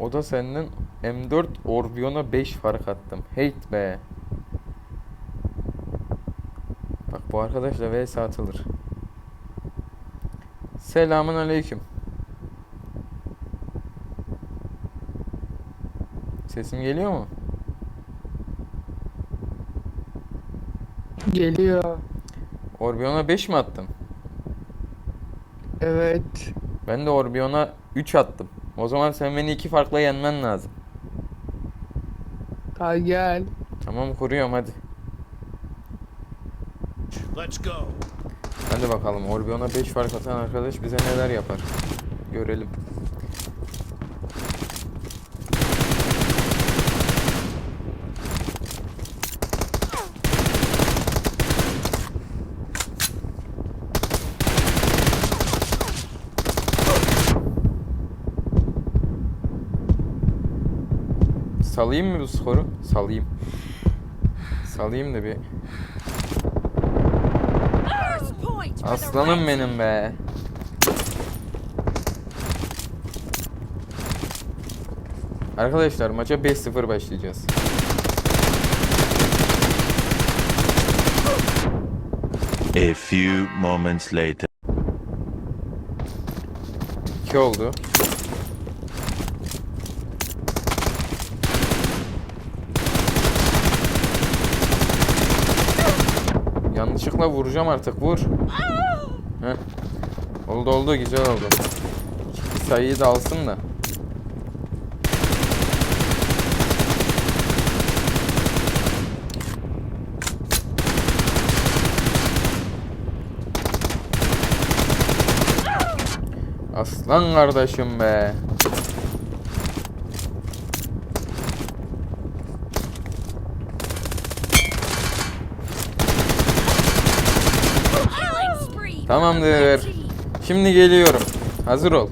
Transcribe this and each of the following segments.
O da senden M4 Orbion'a 5 fark attım. Hate be. Bak bu arkadaşla vs atılır. Selamun aleyküm. Sesim geliyor mu? Geliyor. Orbion'a 5 mi attın? Evet. Ben de Orbion'a 3 attım. O zaman sen beni iki farkla yenmen lazım. Hadi gel. Tamam kuruyorum hadi. Let's go. Hadi bakalım Orbion'a 5 fark atan arkadaş bize neler yapar. Görelim. Salayım mı bu skoru? Salayım. Salayım da bir Aslanım benim be. Arkadaşlar maça 5-0 başlayacağız. A few moments later. 2 oldu. Yanlışlıkla vuracağım artık vur. Heh. Oldu oldu güzel oldu. Sayıyı da alsın da. Aslan kardeşim be. Tamamdır. Şimdi geliyorum. Hazır ol.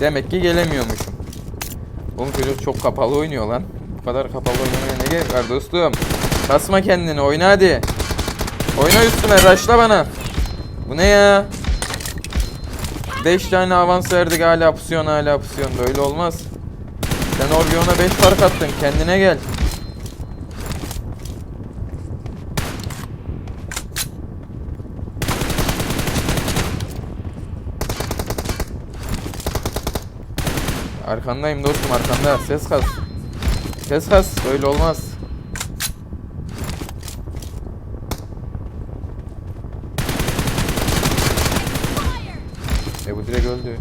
Demek ki gelemiyormuşum. Oğlum çocuk çok kapalı oynuyor lan. Bu kadar kapalı oynamaya ne gerek var dostum? Kasma kendini oyna hadi. Oyna üstüme raşla bana. Bu ne ya? 5 tane avans verdik hala pusuyon hala pusuyon böyle olmaz. Sen Orbion'a 5 fark attın kendine gel. Arkandayım dostum arkanda ses kas. Ses kas böyle olmaz. E bu direkt öldü.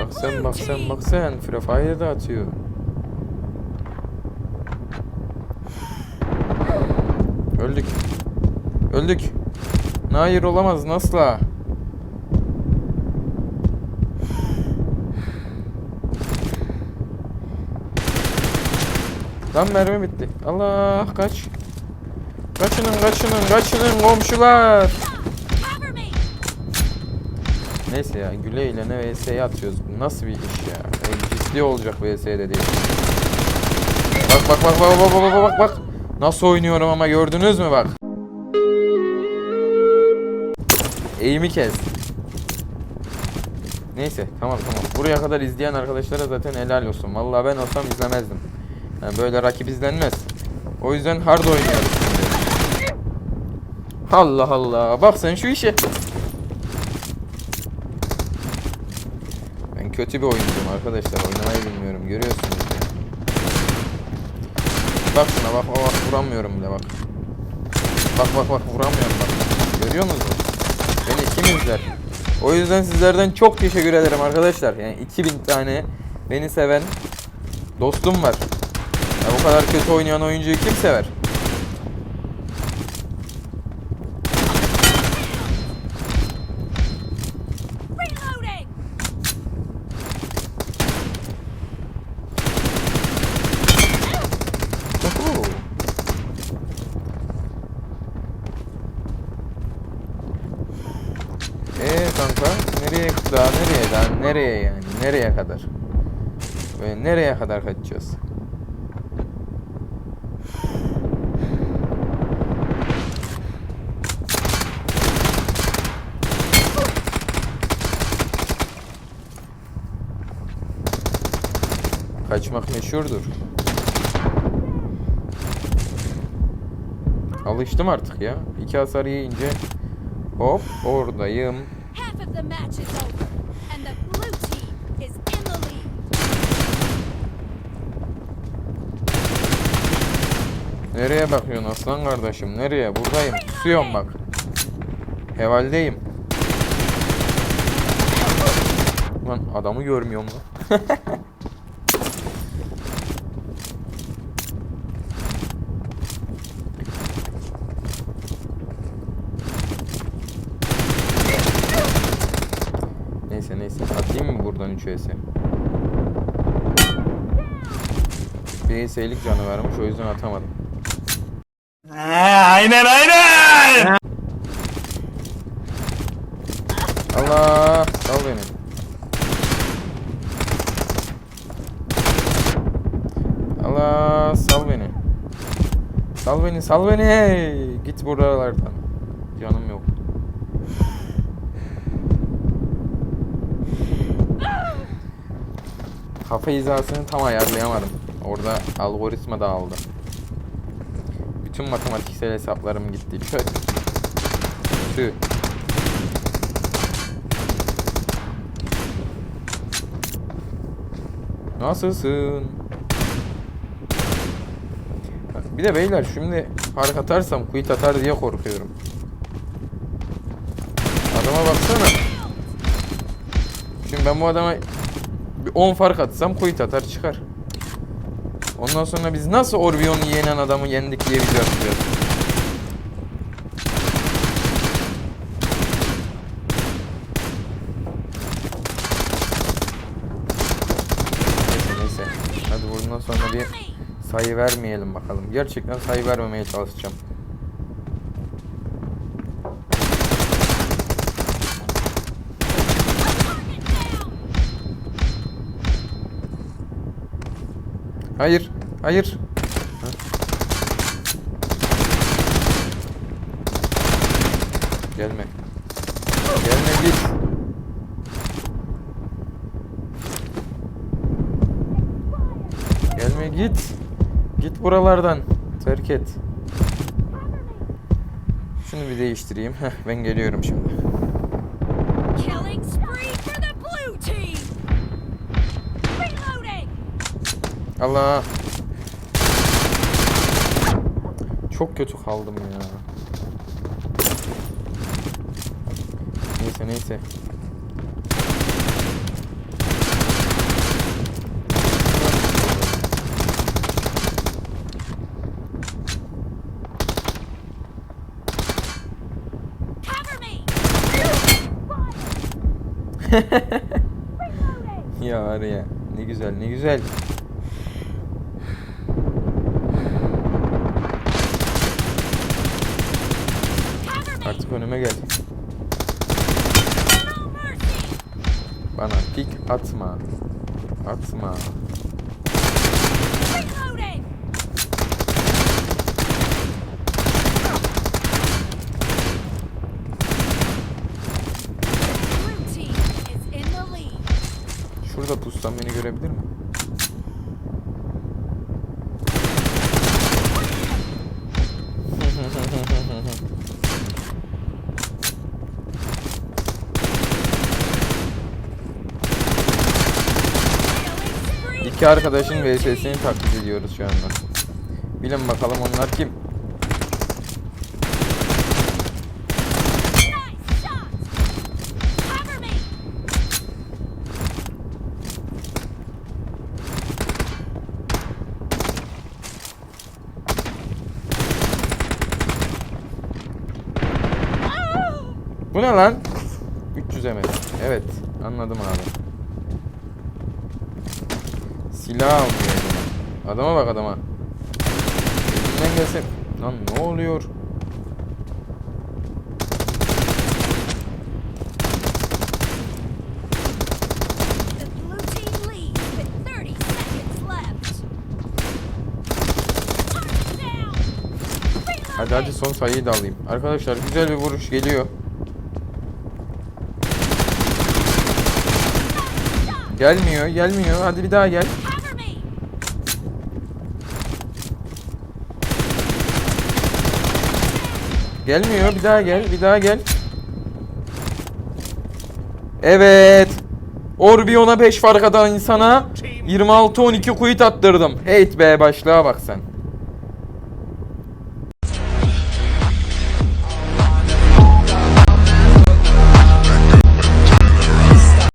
Bak sen bak sen bak sen Free Fire'da atıyor. Öldük. Öldük. Hayır olamaz. Nasıl? Lan mermi bitti. Allah kaç. Kaçının kaçının kaçının komşular. Neyse ya Güle ile ne VS'ye atıyoruz. Bu nasıl bir iş ya? E, ciddi olacak VS'de değil. Bak bak bak bak bak bak bak bak. Nasıl oynuyorum ama gördünüz mü bak. Eğimi kes. Neyse tamam tamam. Buraya kadar izleyen arkadaşlara zaten helal olsun. Vallahi ben olsam izlemezdim. Yani böyle rakip izlenmez. O yüzden hard oynuyoruz şimdi. Allah Allah. Bak sen şu işe. Ben kötü bir oyuncuyum arkadaşlar. Oynamayı bilmiyorum. Görüyorsunuz. Bak şuna bak bak vuramıyorum bile bak. Bak bak bak vuramıyorum bak. Görüyor musunuz? Beni kim izler? O yüzden sizlerden çok teşekkür ederim arkadaşlar. Yani 2000 tane beni seven dostum var. Ya bu kadar kötü oynayan oyuncuyu kim sever? Nereye daha nereye daha nereye yani? Nereye kadar? Ve nereye kadar kaçacağız? Kaçmak meşhurdur. Alıştım artık ya. İki hasar yiyince hop oradayım. The match is over, and the blue team is in the lead. Nereye bakıyorsun aslan kardeşim? Nereye? Buradayım. Pusuyorum bak. Hevaldeyim. Lan adamı görmüyorum lan. neyse neyse. Atayım mı buradan 3 ES? Bir ES'lik canı varmış o yüzden atamadım. aynen aynen. Allah sal beni. Allah sal beni. Sal beni sal beni. Git buralardan. Canım Kafa hizasını tam ayarlayamadım. Orada algoritma dağıldı. Bütün matematiksel hesaplarım gitti. Çöt. Tüh. Nasılsın? Bir de beyler şimdi fark atarsam quit atar diye korkuyorum. Adama baksana. Şimdi ben bu adama bir 10 fark atsam quit atar çıkar. Ondan sonra biz nasıl Orbion'u yenen adamı yendik diye video atacağız. Neyse neyse. Hadi bundan sonra bir sayı vermeyelim bakalım. Gerçekten sayı vermemeye çalışacağım. Hayır, hayır. Ha. Gelme. Gelme git. Gelme git. Git buralardan. Terk et. Şunu bir değiştireyim. Heh, ben geliyorum şimdi. Allah. Çok kötü kaldım ya. Neyse neyse. Ya var ya. Ne güzel ne güzel. Önüme gel. Bana pik atma. Atma. Şurada pussam beni görebilir mi? İki arkadaşın VS'sini taklit ediyoruz şu anda. Bilin bakalım onlar kim? Bu ne lan? 300 ml. Evet, anladım abi. Silah almıyor. Adama bak adama. Elinden gelsem. Lan ne oluyor? Hadi hadi son sayıyı da alayım. Arkadaşlar güzel bir vuruş geliyor. Gelmiyor, gelmiyor. Hadi bir daha gel. Gelmiyor. Bir daha gel. Bir daha gel. Evet. Orbion'a 5 fark atan insana 26-12 kuyut attırdım. Hate be başlığa bak sen.